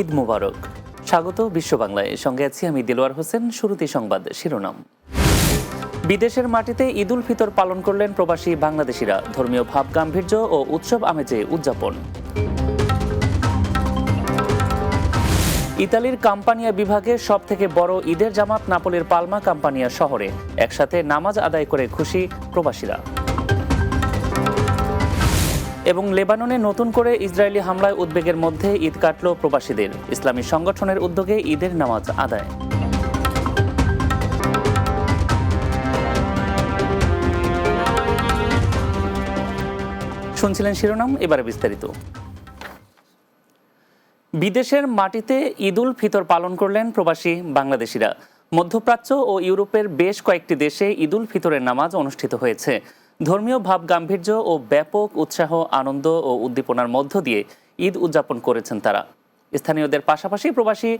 ঈদ মোবারক। স্বাগত বিশ্ব বাংলায় সঙ্গে আছি আমি দিলওয়ার হোসেন। শুরুতেই সংবাদ শিরোনাম। বিদেশের মাটিতে ঈদুল ফিতর পালন করলেন প্রবাসী বাংলাদেশিরা। ধর্মীয় ভাব গাম্ভীর্য ও উৎসব আমেজে উদযাপন। ইতালির কাম্পানিয়া বিভাগে সব থেকে বড় ঈদের জামাত নাপোলির পালমা কাম্পানিয়া শহরে। একসাথে নামাজ আদায় করে খুশি প্রবাসীরা। এবং লেবাননে নতুন করে ইসরায়েলি হামলায় উদ্বেগের মধ্যে ঈদ কাটল প্রবাসীদের। ইসলামী সংগঠনের উদ্যোগে ঈদের নামাজ আদায়। শুনছিলেন শিরোনাম, এবারে বিস্তারিত। বিদেশের মাটিতে ঈদুল ফিতর পালন করলেন প্রবাসী বাংলাদেশিরা। মধ্যপ্রাচ্য ও ইউরোপের বেশ কয়েকটি দেশে ঈদুল ফিতরের নামাজ অনুষ্ঠিত হয়েছে। ধর্মীয় ভাব, গাম্ভীর্য ও ব্যাপক উৎসাহ, আনন্দ ও উদ্দীপনার মধ্য দিয়ে ঈদ উদযাপন করেছেন তারা। স্থানীয়দের পাশাপাশি প্রবাসী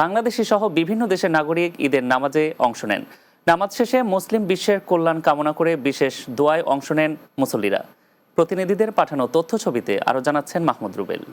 বাংলাদেশি সহ বিভিন্ন দেশের নাগরিক ঈদের নামাজে অংশ নেন। নামাজ শেষে মুসলিম বিশ্বের কল্যাণ কামনা করে বিশেষ দোয়ায় অংশ নেন মুসল্লিরা। প্রতিনিধিদের পাঠানো তথ্য ছবিতে আরও জানাচ্ছেন মাহমুদ রুবেল।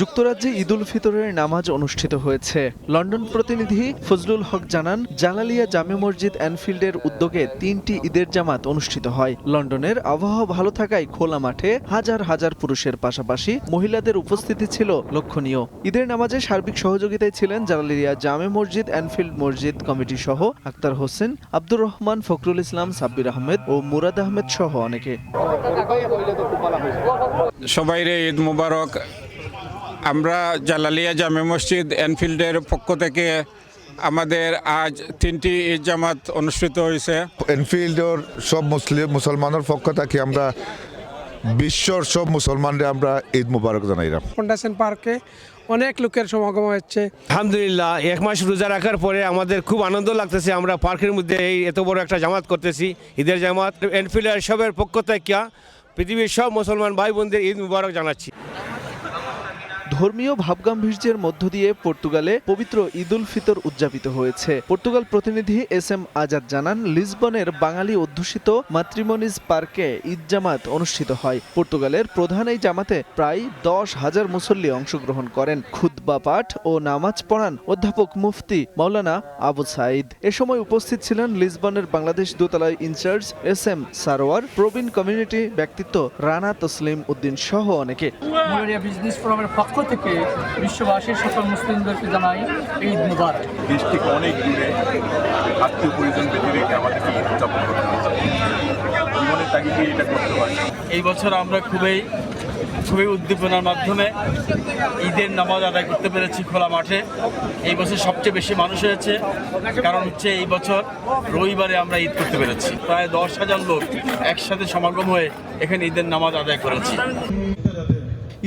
যুক্তরাজ্যে ঈদুল ফিতরের নামাজ অনুষ্ঠিত হয়েছে। লন্ডন প্রতিনিধি ফজলুল হক জানান, জালালিয়া জামে মসজিদ অ্যানফিল্ডের উদ্যোগে তিনটি ঈদের জামাত অনুষ্ঠিত হয়। লন্ডনের আবহাওয়া ভালো থাকায় খোলা মাঠে হাজার হাজার পুরুষের পাশাপাশি মহিলাদের উপস্থিতি ছিল লক্ষণীয়। ঈদের নামাজে সার্বিক সহযোগিতায় ছিলেন জালালিয়া জামে মসজিদ, অ্যানফিল্ড মসজিদ কমিটি সহ আক্তার হোসেন, আব্দুর রহমান, ফখরুল ইসলাম, সাব্বির আহমেদ ও মুরাদ আহমেদ সহ অনেকে। সবাইরে ঈদ মুবারক। আমরা জালালিয়া জামে মসজিদ এনফিল্ডের পক্ষ থেকে আমাদের আজ তিনটি ঈদ জামাত অনুষ্ঠিত হয়েছে। এনফিল্ডর সব মুসলিম মুসলমানের পক্ষ থেকে আমরা বিশ্বর সব মুসলমানরে আমরা ঈদ মুবারক জানাইলাম ফন্ডাসেন পার্কে অনেক লোকের সমাগম হচ্ছে আলহামদুলিল্লাহ এক মাস রোজা রাখার পরে আমাদের খুব আনন্দ লাগতেছে আমরা পার্কের মধ্যে এই এত বড় একটা জামাত করতেছি ঈদের জামাত। এনফিল্ডার সবের পক্ষ থেকে পৃথিবীর সব মুসলমান ভাই বোনদের ঈদ মুবারক জানাচ্ছি। ধর্মীয় ভাবগাম্ভীর্যের মধ্য দিয়ে পর্তুগালে পবিত্র ঈদুল ফিতর উদযাপিত হয়েছে। পর্তুগাল প্রতিনিধি এস এম আজাদ জানান, লিসবনের বাঙালি অধ্যুষিত মাতৃমনিজ পার্কে ঈদ জামাত অনুষ্ঠিত হয়। পর্তুগালের প্রধান এই জামাতে প্রায় দশ হাজার মুসল্লি অংশগ্রহণ করেন। খুতবা পাঠ ও নামাজ পড়ান অধ্যাপক মুফতি মাওলানা আবু সাইদ এ সময় উপস্থিত ছিলেন লিসবনের বাংলাদেশ দোতলায় ইনচার্জ এস এম সারোয়ার, প্রবীণ কমিউনিটি ব্যক্তিত্ব রানা তসলিম উদ্দিন সহ অনেকে। পক্ষ থেকে বিশ্ববাসীর সকল মুসলিমদেরকে জানাই ঈদ মুবারক। দেশ থেকে অনেক দূরে আত্মীয় পরিজন বেঁধে রেখে আমাদেরকে উদযাপন করতে হচ্ছে। জীবনের তাগিদে এটা করতে হয়। এই বছর আমরা খুবই খুবই উদ্দীপনার মাধ্যমে ঈদের নামাজ আদায় করতে পেরেছি খোলা মাঠে। এই বছর সবচেয়ে বেশি মানুষ হয়েছে কারণ হচ্ছে এই বছর রবিবারে আমরা ঈদ করতে পেরেছি। প্রায় দশ হাজার লোক একসাথে সমাগম হয়ে এখানে ঈদের নামাজ আদায় করেছি।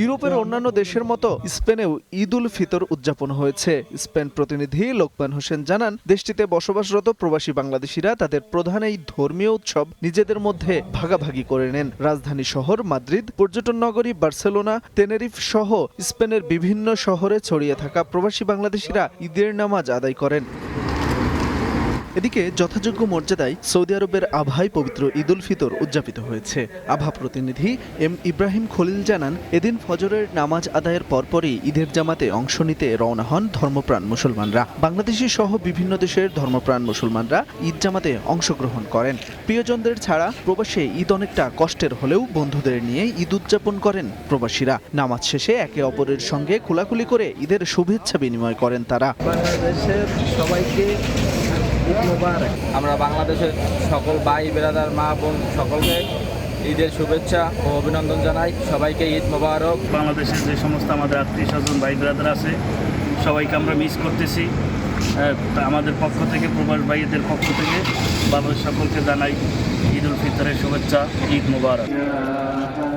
ইউরোপের অন্যান্য দেশের মতো স্পেনেও ঈদ উল ফিতর উদযাপন হয়েছে। স্পেন প্রতিনিধি লোকমান হোসেন জানান, দেশটিতে বসবাসরত প্রবাসী বাংলাদেশিরা তাদের প্রধান এই ধর্মীয় উৎসব নিজেদের মধ্যে ভাগাভাগি করে নেন। রাজধানী শহর মাদ্রিদ, পর্যটন নগরী বার্সেলোনা, তেনেরিফ সহ স্পেনের বিভিন্ন শহরে ছড়িয়ে থাকা প্রবাসী বাংলাদেশিরা ঈদের নামাজ আদায় করেন। এদিকে যথাযোগ্য মর্যাদায় সৌদি আরবের আভায় পবিত্র ঈদুল ফিতর উদযাপিত হয়েছে। আভা প্রতিনিধি এম ইব্রাহিম খলিল জানান, এদিন ফজরের নামাজ আদায়ের পরপরই ঈদের জামাতে অংশ নিতে রওনা হন ধর্মপ্রাণ মুসলমানরা। বাংলাদেশি সহ বিভিন্ন দেশের ধর্মপ্রাণ মুসলমানরা ঈদ জামাতে অংশগ্রহণ করেন। প্রিয়জনদের ছাড়া প্রবাসে ঈদ অনেকটা কষ্টের হলেও বন্ধুদের নিয়ে ঈদ উদযাপন করেন প্রবাসীরা। নামাজ শেষে একে অপরের সঙ্গে খোলাখুলি করে ঈদের শুভেচ্ছা বিনিময় করেন তারা। বাংলাদেশের সবাইকে ঈদ আমরা বাংলাদেশের সকল ভাই বেরাদার মা বোন সকলকে ঈদের শুভেচ্ছা ও অভিনন্দন জানাই। সবাইকে ঈদ মোবারক। বাংলাদেশের যে সমস্ত আমাদের আত্মীয় স্বজন ভাই ব্রাদার আছে সবাইকে আমরা মিস করতেছি। আমাদের পক্ষ থেকে প্রবাস ভাইদের পক্ষ থেকে বাংলাদেশ সকলকে জানাই ঈদ উল ফিতরের শুভেচ্ছা ঈদ মুবারক।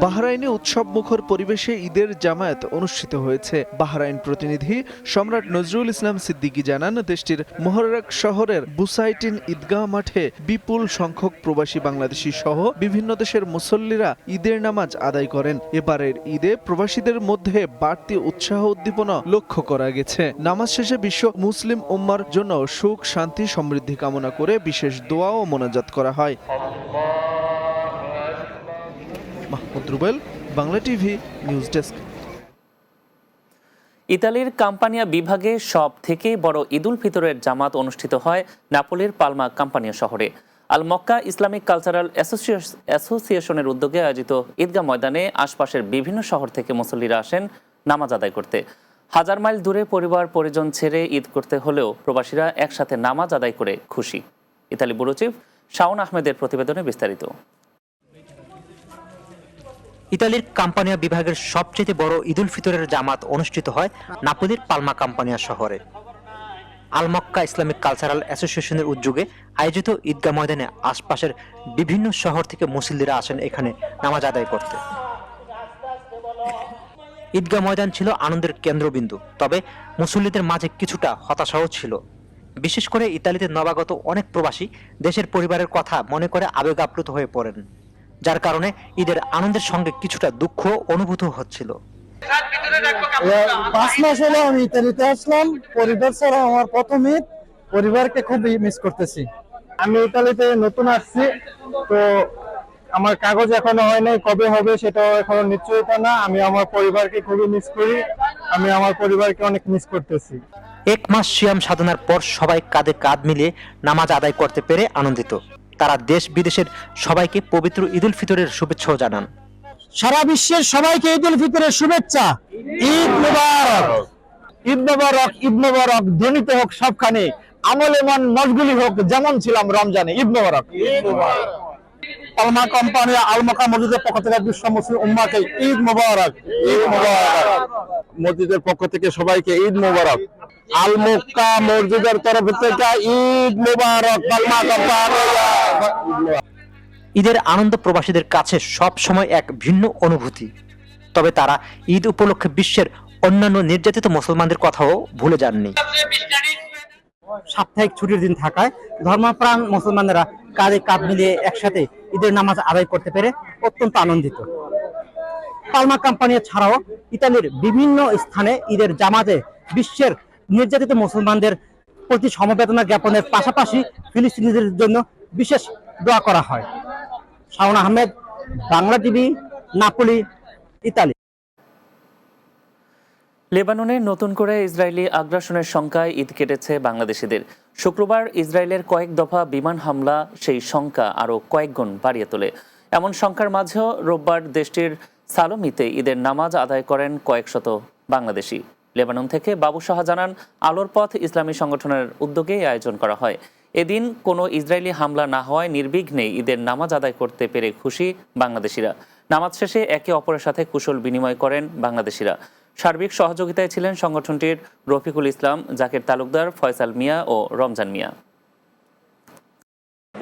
বাহরাইনে উৎসব মুখর পরিবেশে ঈদের জামায়াত অনুষ্ঠিত হয়েছে। বাহরাইন প্রতিনিধি সম্রাট নজরুল ইসলাম সিদ্দিকী জানান, দেশটির মোহরাক শহরের বুসাইটিন ঈদগাহ মাঠে বিপুল সংখ্যক প্রবাসী বাংলাদেশি সহ বিভিন্ন দেশের মুসল্লিরা ঈদের নামাজ আদায় করেন। এবারের ঈদে প্রবাসীদের মধ্যে বাড়তি উৎসাহ উদ্দীপনা লক্ষ্য করা গেছে। নামাজ শেষে বিশ্ব মুসলিম উম্মার জন্য সুখ, শান্তি, সমৃদ্ধি কামনা করে বিশেষ দোয়া ও মোনাজাত করা হয়। Mahmud Rubel, Bangla TV, news desk. ইতালির কাম্পানিয়া বিভাগে সব থেকে বড় ঈদুল ফিতরের জামাত অনুষ্ঠিত হয় নাপোলির পালমা কাম্পানিয়া শহরে। আল মক্কা ইসলামিক কালচারাল অ্যাসোসিয়েশনের উদ্যোগে আয়োজিত ঈদগাহ ময়দানে আশপাশের বিভিন্ন শহর থেকে মুসল্লিরা আসেন নামাজ আদায় করতে। হাজার মাইল দূরে পরিবার পরিজন ছেড়ে ঈদ করতে হলেও প্রবাসীরা একসাথে নামাজ আদায় করে খুশি। ইতালি ব্যুরো শাওন আহমেদের প্রতিবেদনে বিস্তারিত। ইতালির কাম্পানিয়া বিভাগের সবচেয়ে বড় ঈদুল ফিতরের জামাত অনুষ্ঠিত হয় নাপোলির পালমা কাম্পানিয়া শহরে। আলমক্কা ইসলামিক কালচারাল অ্যাসোসিয়েশনের উদ্যোগে আয়োজিত ঈদগাহ ময়দানে আশপাশের বিভিন্ন শহর থেকে মুসল্লিরা আসেন এখানে নামাজ আদায় করতে। ঈদগাহ ময়দান ছিল আনন্দের কেন্দ্রবিন্দু, তবে মুসল্লিদের মাঝে কিছুটা হতাশাও ছিল। বিশেষ করে ইতালিতে নবাগত অনেক প্রবাসী দেশের পরিবারের কথা মনে করে আবেগ আপ্লুত হয়ে পড়েন। যার কারণে ঈদের আনন্দের সঙ্গে কিছুটা দুঃখ অনুভূত হচ্ছিল। পাঁচ মাস হলো আমি ইতালিতে আসলাম। পরিবার ছাড়া আমার প্রথম ঈদ। পরিবারকে খুব মিস করতেছি। আমি ইতালিতে নতুন আসছি। তো আমার কাগজ এখনও হয় নাই কবে হবে সেটাও এখনও নিশ্চয়তা না। আমি আমার পরিবারকে খুবই মিস করি। আমি আমার পরিবারকে অনেক মিস করতেছি। এক মাস সিয়াম সাধনার পর সবাই কাঁধে কাঁধ মিলিয়ে নামাজ আদায় করতে পেরে আনন্দিত। তারা দেশ বিদেশের সবাইকে পবিত্র ঈদুল ফিতরের শুভেচ্ছাও জানান। সারা বিশ্বের সবাইকে ঈদ উল ফিতরের শুভেচ্ছা। ঈদ মুবারক। ঈদ মুবারক ঈদ মুবারক ধ্বনিত হোক সবখানে আমলে মন মশগুলি হোক যেমন ছিলাম রমজানে। ঈদ মুবারক। আলমা কোম্পানি আলমাকা মসজিদের পক্ষ থেকে বিশ্ব মুসলিম উম্মাকে ঈদ মুবারক। ঈদ মুবারক। মসজিদের পক্ষ থেকে সবাইকে ঈদ মুবারক। আল মক্কা মসজিদের তরফ থেকে ঈদ মুবারক ঈদের আনন্দ প্রবাসীদের কাছে সব সময় এক ভিন্ন অনুভূতি। তবে তারা ঈদ উপলক্ষে বিশ্বের অন্যান্য নির্যাতিত মুসলমানদের কথাও ভুলে যাননি। সাপ্তাহিক ছুটির দিন থাকায় ধর্মপ্রাণ মুসলমানেরা কাঁধে কাঁধ মিলিয়ে একসাথে ঈদের নামাজ আদায় করতে পেরে অত্যন্ত আনন্দিত। পালমা কোম্পানি ছাড়াও ইতালির বিভিন্ন স্থানে ঈদের জামাতে বিশ্বের নির্যাতিত মুসলমানদের প্রতি সমবেদনা জ্ঞাপনের পাশাপাশি ফিলিস্তিনিদের জন্য বিশেষ দোয়া করা হয়। Shaon Ahmed, Bangla TV, Napoli, Italy. লেবাননে নতুন করে ইসরায়েলি আগ্রাসনের সংখ্যায় ঈদ কেটেছে বাংলাদেশিদের। শুক্রবার ইসরায়েলের কয়েক দফা বিমান হামলা, সেই সংখ্যা আরও কয়েক গুণ বাড়িয়ে তোলে। এমন সংখ্যার মাঝেও রোববার দেশটির সালোমিতে ঈদের নামাজ আদায় করেন কয়েকশত বাংলাদেশি। লেবানন থেকে বাবু শাহ জানান, আলোর পথ ইসলামী সংগঠনের উদ্যোগে আয়োজন করা হয়। এদিন কোনো ইসরায়েলি হামলা না হওয়ায় নির্বিঘ্নে ঈদের নামাজ আদায় করতে পেরে খুশি বাংলাদেশিরা। নামাজ শেষে একে অপরের সাথে কুশল বিনিময় করেন বাংলাদেশিরা। সার্বিক সহযোগিতায় ছিলেন সংগঠনটির রফিকুল ইসলাম, জাকের তালুকদার, ফয়সাল মিয়া ও রমজান মিয়া।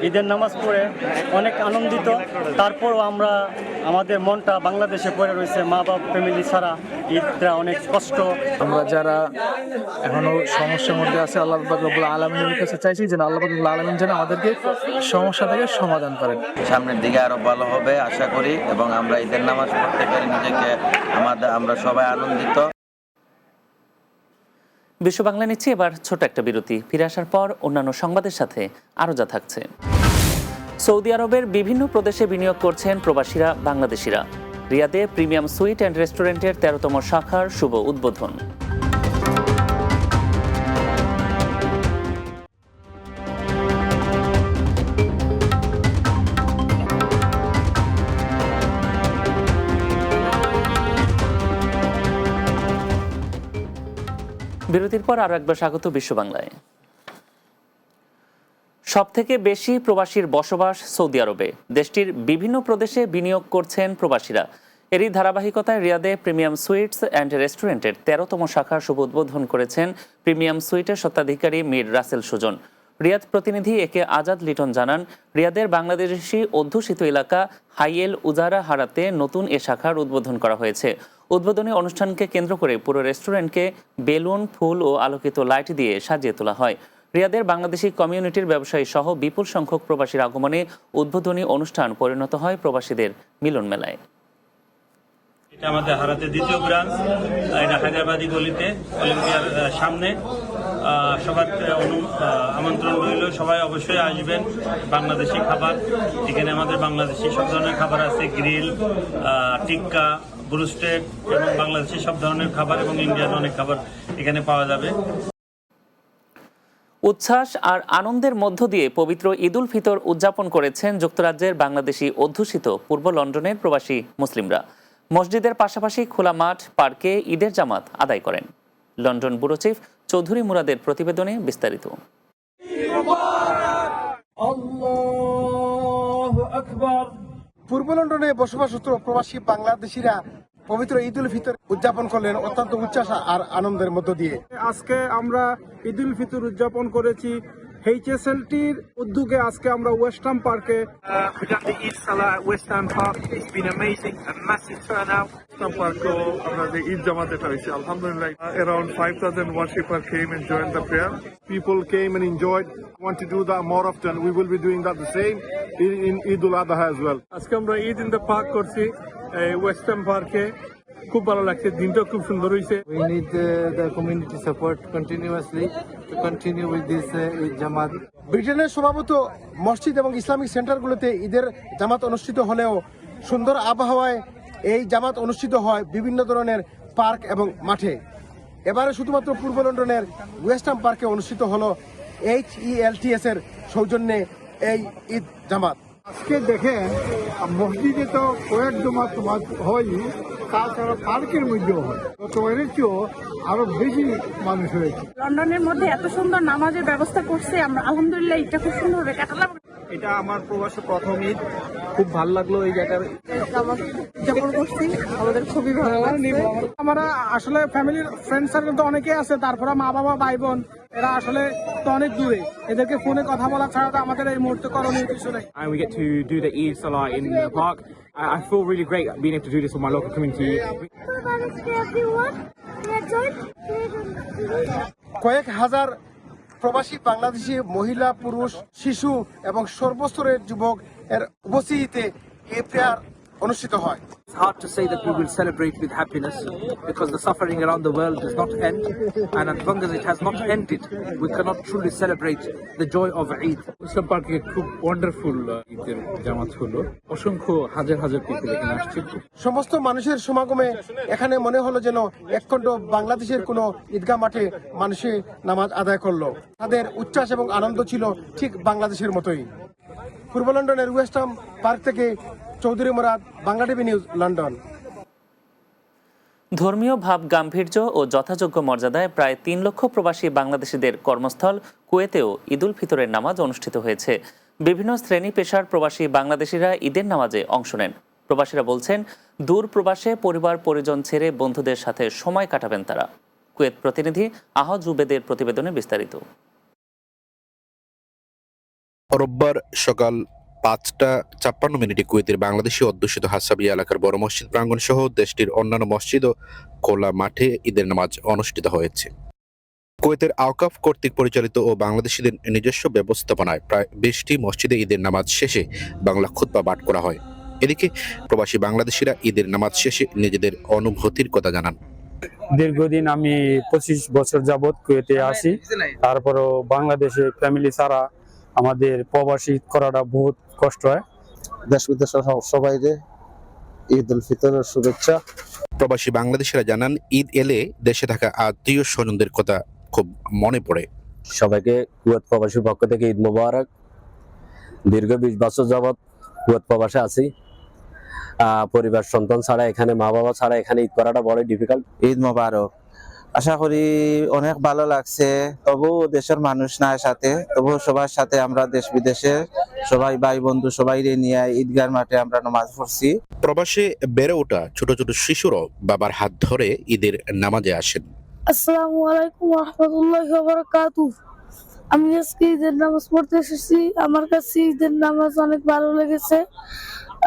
ঈদের নামাজ পড়ে অনেক আনন্দিত। তারপরও আমরা আমাদের মনটা বাংলাদেশে পড়ে রয়েছে মা বাপ ফ্যামিলি ছাড়া ঈদটা অনেক কষ্ট। আমরা যারা এখনও সমস্যার মধ্যে আছে আল্লাহ রব্বুল আলমিনের কাছে চাইছি যেন আল্লাহ আলমিন যেন আমাদেরকে সমস্যা থেকে সমাধান করেন। সামনের দিকে আরও ভালো হবে আশা করি এবং আমরা ঈদের নামাজ পড়তে পেরে নিজেকে আমাদের আমরা সবাই আনন্দিত। বিশ্ব বাংলা নিচ্ছি এবার ছোট একটা বিরতি। ফিরে আসার পর অন্যান্য সংবাদের সাথে আরও যা থাকছে। সৌদি আরবের বিভিন্ন প্রদেশে বিনিয়োগ করছেন প্রবাসীরা, বাংলাদেশিরা। রিয়াদে প্রিমিয়াম সুইট অ্যান্ড রেস্টুরেন্টের তেরোতম শাখার শুভ উদ্বোধন। বিরতির পর আরও একবার স্বাগত বিশ্ব বাংলায় সব থেকে বেশি প্রবাসীর বসবাস সৌদি আরবে। দেশটির বিভিন্ন প্রদেশে বিনিয়োগ করছেন প্রবাসীরা। এরই ধারাবাহিকতায় রিয়াদে প্রিমিয়াম সুইটস অ্যান্ড রেস্টুরেন্টের তেরোতম শাখার শুভ উদ্বোধন করেছেন প্রিমিয়াম সুইটের স্বত্বাধিকারী মীর রাসেল সুজন। রিয়াদ প্রতিনিধি একে আজাদ লিটন জানান, রিয়াদের বাংলাদেশি অধ্যুষিত এলাকা হাইয়েল উজারা হারাতে নতুন এ শাখার উদ্বোধন করা হয়েছে। উদ্বোধনী অনুষ্ঠানকে কেন্দ্র করে পুরো রেস্টুরেন্টকে বেলুন, ফুল ও আলোকিত লাইট দিয়ে সাজিয়ে তোলা হয়। রিয়াদের বাংলাদেশি কমিউনিটির ব্যবসায়ী সহ বিপুল সংখ্যক প্রবাসীর আগমনে উদ্বোধনী অনুষ্ঠান পরিণত হয় প্রবাসীদের মিলন মেলায়। এটা আমাদের হারাতে দ্বিতীয় ব্রাঞ্চ, এটা হায়দ্রাবাদি গলিতে, অলিম্পিয়ার সামনে। সবার আমন্ত্রণ রইল। সবাই অবশ্যই আসবেন। বাংলাদেশি খাবার, এখানে আমাদের বাংলাদেশি সব ধরনের খাবার আছে, গ্রিল টিক্কা, ব্রুস্টেড এবং বাংলাদেশি সব ধরনের খাবার এবং ইন্ডিয়ান অনেক খাবার এখানে পাওয়া যাবে। উচ্ছ্বাস আর আনন্দের মধ্য দিয়ে পবিত্র ঈদুল ফিতর উদযাপন করেছেন যুক্তরাজ্যের বাংলাদেশি অধ্যুষিত পূর্ব লন্ডনের প্রবাসী মুসলিমরা। মসজিদের পাশাপাশি খোলা মাঠ, পার্কে ঈদের জামাত আদায় করেন। লন্ডন ব্যুরো চিফ চৌধুরী মুরাদের প্রতিবেদনে বিস্তারিত। পূর্ব লন্ডনে বসবাসরত প্রবাসী বাংলাদেশিরা পবিত্র ঈদ উল ফিতর উদযাপন করলেন অত্যন্ত উচ্ছ্বাস আর আনন্দের মধ্য দিয়ে। আজকে আমরা ঈদ উল ফিতর উদযাপন করেছি এইচএসএলটির উদ্যোগে আজকে আমরা ওয়েস্টার্ন পার্কে ব্রিটেনের সভাপত মসজিদ এবং ইসলামিক সেন্টার গুলোতে ঈদের জামাত অনুষ্ঠিত হলেও সুন্দর আবহাওয়ায় এই জামাত অনুষ্ঠিত হয় বিভিন্ন ধরনের পার্ক এবং মাঠে। এবারে শুধুমাত্র পূর্ব লন্ডনের ওয়েস্টার্ন পার্কে অনুষ্ঠিত হলো এইচ ই এল টি এস এর সৌজন্যে এই ঈদ জামাত। আজকে দেখেন মসজিদে তো কয়েক জমা তোমার হয়নি তাছাড়া পার্কের মধ্যেও হয়। তো এর চেয়েও আরও বেশি মানুষ হয়েছে। লন্ডনের মধ্যে এত সুন্দর নামাজের ব্যবস্থা করছে আমরা আলহামদুলিল্লাহ এটা খুব সুন্দরভাবে কাটালাম। এটা আমার প্রবাসে প্রথম ঈদ। খুব ভালো লাগল এই জায়গার করছি আমাদের খুবই ভালো লাগছে আমরা আসলে ফ্যামিলির ফ্রেন্ড সার্কেল তো অনেকেই আছে তারপরে মা বাবা ভাই বোন এরা আসলে তো অনেক দূরে। এদেরকে ফোনে কথা বলা ছাড়া তো আমাদের এই মুহূর্তে করণীয় কিছু নেই। And we get to do the Eid Salah in the park. I, I feel really great being able to do this with my local community. কয়েক হাজার প্রবাসী বাংলাদেশি মহিলা পুরুষ শিশু এবং সর্বস্তরের যুবক এর উপস্থিতিতে এ প্রেয়ার অনুষ্ঠিত হয়। It's hard to say that we will celebrate with happiness because the suffering around the world does not end. And as long as it has not ended, we cannot truly celebrate the joy of Eid. ইসলাম পার্কে খুব wonderful ঈদের জামাত হলো। অসংখ্য হাজার হাজার people এখানে আসছে। সমস্ত মানুষের সমাগমে এখানে মনে হলো যেন একখণ্ড বাংলাদেশের কোনো ঈদগাহ মাঠে মানুষে নামাজ আদায় করল। তাদের উচ্ছ্বাস এবং আনন্দ ছিল ঠিক বাংলাদেশের মতোই। পূর্ব লন্ডনের ওয়েস্টার্ন পার্ক থেকে Chowdhury Murad Bangla TV news London. ধর্মীয় ভাব গাম্ভীর্য ও যথাযোগ্য মর্যাদায় প্রায় তিন লক্ষ প্রবাসী বাংলাদেশিদের কর্মস্থল কুয়েতেও ঈদুল ফিতরের নামাজ অনুষ্ঠিত হয়েছে। বিভিন্ন শ্রেণি পেশার প্রবাসী বাংলাদেশিরা ঈদের নামাজে অংশ নেন। প্রবাসীরা বলছেন দূর প্রবাসে পরিবার পরিজন ছেড়ে বন্ধুদের সাথে সময় কাটাবেন তারা। কুয়েত প্রতিনিধি আহ জুবেদের প্রতিবেদনে বিস্তারিত। রোববার সকাল পাঁচটা ছাপ্পান্ন মিনিটে কুয়েতের বাংলাদেশি অধ্যুষিত হাসাবিয়া এলাকার বড় মসজিদ প্রাঙ্গণ সহ দেশটির অন্যান্য মসজিদ ও খোলা মাঠে ঈদের নামাজ অনুষ্ঠিত হয়েছে। কুয়েতের আওকাফ কর্তৃক পরিচালিত ও বাংলাদেশিদের নিজস্ব ব্যবস্থাপনায় প্রায় বিশটি মসজিদে ঈদের নামাজ শেষে বাংলা খুতবা পাঠ করা হয়। এদিকে প্রবাসী বাংলাদেশিরা ঈদের নামাজ শেষে নিজেদের অনুভূতির কথা জানান। দীর্ঘদিন আমি পঁচিশ বছর যাবৎ কুয়েতে আসি তারপরও বাংলাদেশে ফ্যামিলি ছাড়া আমাদের প্রবাসী করাটা বহুত কষ্ট হয়। দেশ বিদেশের সবাইকে ঈদ উল ফিতরের শুভেচ্ছা। প্রবাসী বাংলাদেশিরা জানান ঈদ এলে দেশে থাকা আত্মীয় স্বজনদের কথা খুব মনে পড়ে। সবাইকে কুয়েত প্রবাসীর পক্ষ থেকে ঈদ মোবারক। দীর্ঘ বিশ বছর যাবৎ কুয়েত প্রবাসে আছি। পরিবার সন্তান ছাড়া এখানে মা বাবা ছাড়া এখানে ঈদ করাটা বড় ডিফিকাল্ট ঈদ মোবারক। আশা করি অনেক ভালো লাগছে। তবু দেশের মানুষ নাই সাথে তবু সবার সাথে আমরা দেশ বিদেশে সবাই ভাই বন্ধু সবাই নিয়ে ঈদগার মাঠে আমরা নামাজ পড়ছি। প্রবাসে বেড়ে ওঠা ছোট ছোট শিশুরাও বাবার হাত ধরে ঈদের নামাজে আসেন। আসসালামু আলাইকুম রহমতুল্লাহ বারাকাতু আমি আজকে ঈদের নামাজ পড়তে এসেছি। আমার কাছে ঈদের নামাজ অনেক ভালো লেগেছে।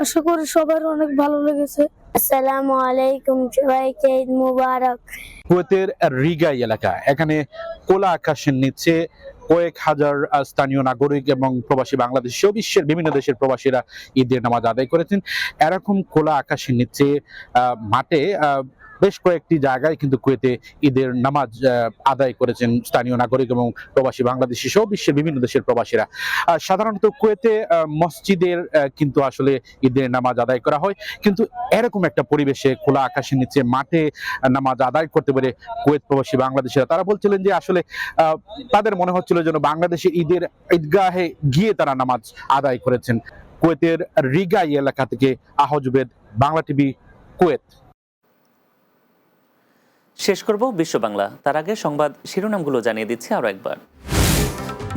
আশা করি সবার অনেক ভালো লেগেছে। আসসালামু আলাইকুম সবাইকে ঈদ মুবারক। কুয়েতের রিগাই এলাকা এখানে কোলা আকাশের নিচে কয়েক হাজার স্থানীয় নাগরিক এবং প্রবাসী বাংলাদেশ সহ বিশ্বের বিভিন্ন দেশের প্রবাসীরা ঈদের নামাজ আদায় করেছেন। এরকম কোলা আকাশের নিচে মাঠে বেশ কয়েকটি জায়গায় কিন্তু কুয়েতে ঈদের নামাজ আদায় করেছেন স্থানীয় নাগরিক এবং প্রবাসী বাংলাদেশি সহ বিশ্বের বিভিন্ন দেশের প্রবাসীরা। সাধারণত কুয়েতে মসজিদের কিন্তু আসলে ঈদের নামাজ আদায় করা হয়। কিন্তু এরকম একটা পরিবেশে খোলা আকাশের নিচে মাঠে নামাজ আদায় করতে পারে কুয়েত প্রবাসী বাংলাদেশিরা, তারা বলছিলেন যে আসলে তাদের মনে হচ্ছিল যেন বাংলাদেশে ঈদের ঈদগাহে গিয়ে তারা নামাজ আদায় করেছেন। কুয়েতের রিগাই এলাকা থেকে আহজবেদ, বাংলা টিভি, কুয়েত। শেষ করব বিশ্ব বাংলা। তার আগে সংবাদ শিরোনামগুলো জানিয়ে দিচ্ছি আরও একবার।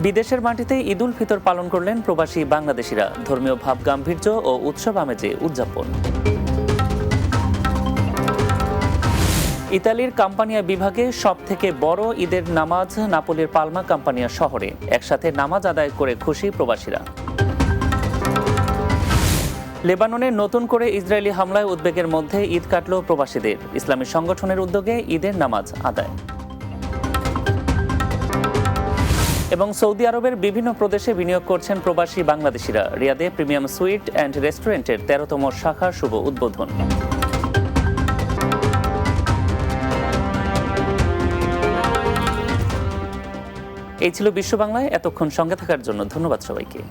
বিদেশের মাটিতে ঈদুল ফিতর পালন করলেন প্রবাসী বাংলাদেশিরা। ধর্মীয় ভাব গাম্ভীর্য ও উৎসব আমেজে উদযাপন। ইতালির কাম্পানিয়া বিভাগে সব থেকে বড় ঈদের নামাজ নাপোলির পালমা কাম্পানিয়া শহরে। একসাথে নামাজ আদায় করে খুশি প্রবাসীরা। লেবাননে নতুন করে ইসরায়েলি হামলায় উদ্বেগের মধ্যে ঈদ কাটল প্রবাসীদের। ইসলামী সংগঠনের উদ্যোগে ঈদের নামাজ আদায়। এবং সৌদি আরবের বিভিন্ন প্রদেশে বিনিয়োগ করছেন প্রবাসী বাংলাদেশিরা। রিয়াদে প্রিমিয়াম সুইট অ্যান্ড রেস্টুরেন্টের তেরোতম শাখার শুভ উদ্বোধন। এই ছিল বিশ্ব বাংলায় এতক্ষণ সঙ্গে থাকার জন্য ধন্যবাদ সবাইকে।